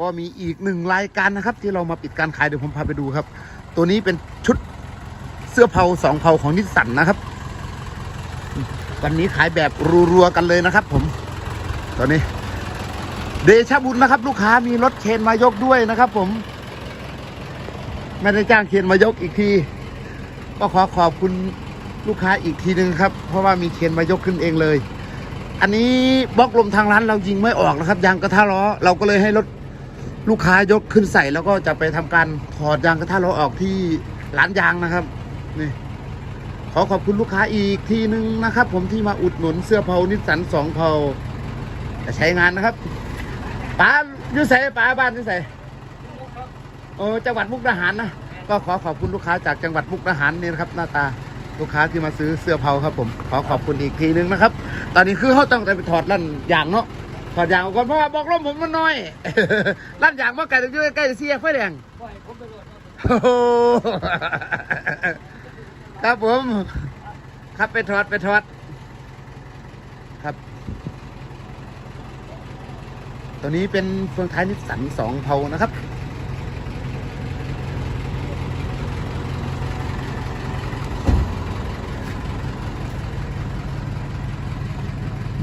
ก็มีอีกหนึ่งรายการนะครับ ที่เรามาปิดการขายเดี๋ยวผมพาไปดูครับ ตัวนี้เป็นชุดเสื้อเผาสองเผาของนิสสันนะครับ วันนี้ขายแบบรัวๆกันเลยนะครับ ผม ตอนนี้ เดชบุญนะครับ ลูกค้ามีรถเคนมายกด้วยนะครับ ผม ไม่ได้จ้างเคนมายกอีกที ก็ขอขอบคุณลูกค้าอีกทีหนึ่งครับ เพราะว่ามีเคนมายกขึ้นเองเลย อันนี้บล็อกลมทางร้านเรายิงไม่ออกนะครับยางกระทะล้อเราก็เลยให้รถ ลูกค้ายกขึ้นใส่แล้วก็จะไปทำการถอดยางกระทะล้อออกที่ร้านยางนะครับนี่ขอขอบคุณลูกค้าอีกทีหนึ่งนะครับ ผมที่มาอุดหนุนเสื้อเผานิสสันสองเผาจะใช้งานนะครับป้าอยู่ใส่ป้าบ้านอยู่ใส่โอ้จังหวัดมุกดาหารนะก็ขอขอบคุณลูกค้าจากจังหวัดมุกดาหารนี่นะครับ หน้าตาลูกค้าที่มาซื้อเสื้อเผาครับผม ขอขอบคุณอีกทีหนึงนะครับ ตอนนี้คือเขาต้องไปถอดลั่นยางเนาะ ถอดยางออกก่อนเพราะว่าบอกลมผมมันน้อยลั่นยางว่าไก่ตะกี้ใกล้จะเสียไฟแดงโอ้โหครับผม ครับไปถอดไปถอด ครับ ตัวนี้เป็นเฟืองท้ายนิสสันสองเผานะครับ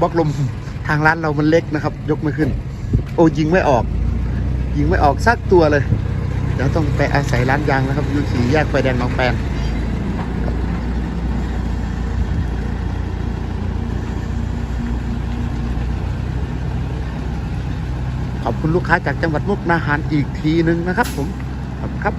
บล็อกลม ทางร้านเรามันเล็กนะครับ ยกไม่ขึ้น โอ้ยิงไม่ออก ยิงไม่ออกสักตัวเลยเดี๋ยวต้องไปอาศัยร้านยางนะครับอยู่สี่แยกไฟแดงหนองแปนขอบคุณลูกค้าจากจังหวัดมุกนาหารอีกทีหนึ่งนะครับผมครับ